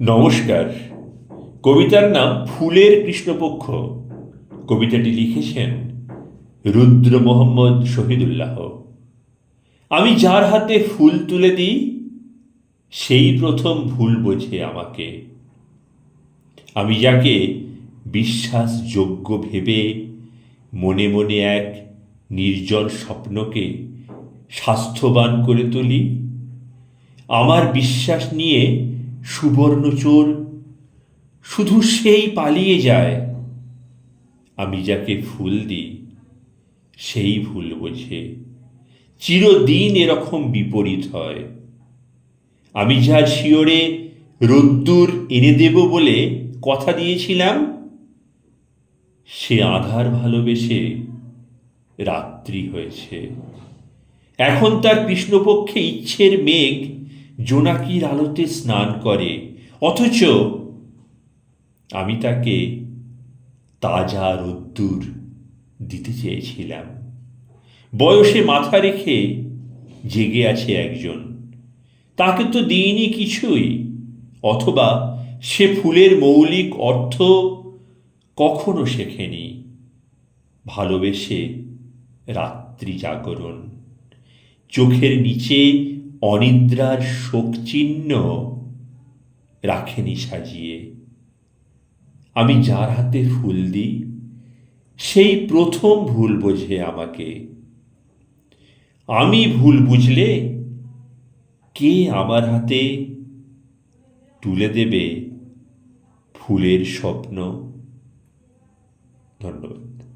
নমস্কার। কবিতার নাম ফুলের কৃষ্ণপক্ষ। কবিতাটি লিখেছেন রুদ্র মোহাম্মদ শহীদুল্লাহ। আমি যার হাতে ফুল তুলে দিই, সেই প্রথম ভুল বোঝে আমাকে। আমি যাকে বিশ্বাসযোগ্য ভেবে মনে মনে এক নির্জন স্বপ্নকে স্বাস্থ্যবান করে তুলি, আমার বিশ্বাস নিয়ে সুবর্ণচোর শুধু সেই পালিয়ে যায়। আমি যাকে ফুল দিই, সেই ভুল বোঝে। চিরদিন এরকম বিপরীত হয়। আমি যা শিওরে রোদ্দুর এনে দেব বলে কথা দিয়েছিলাম, সে আধার ভালোবেসে রাত্রি হয়েছে। এখন তার কৃষ্ণপক্ষে ইচ্ছের মেঘ জোনাকির আলোতে স্নান করে। অথচ আমি তাকে তাজা রোদ্দুর দিতে চেয়েছিলাম। বয়সে মাথা রেখে জেগে আছে একজন। তাকে তো দিইনি কিছুই, অথবা সে ফুলের মৌলিক অর্থ কখনো শেখেনি। ভালোবেসে রাত্রি জাগরণ। চোখের নিচে অনিদ্রার শোক চিহ্ন রাখেনি সাজিয়ে। আমি যার হাতে ফুল দিই, সেই প্রথম ভুল বোঝে আমাকে। আমি ভুল বুঝলে কে আমার হাতে তুলে দেবে ফুলের স্বপ্ন? ধন্যবাদ।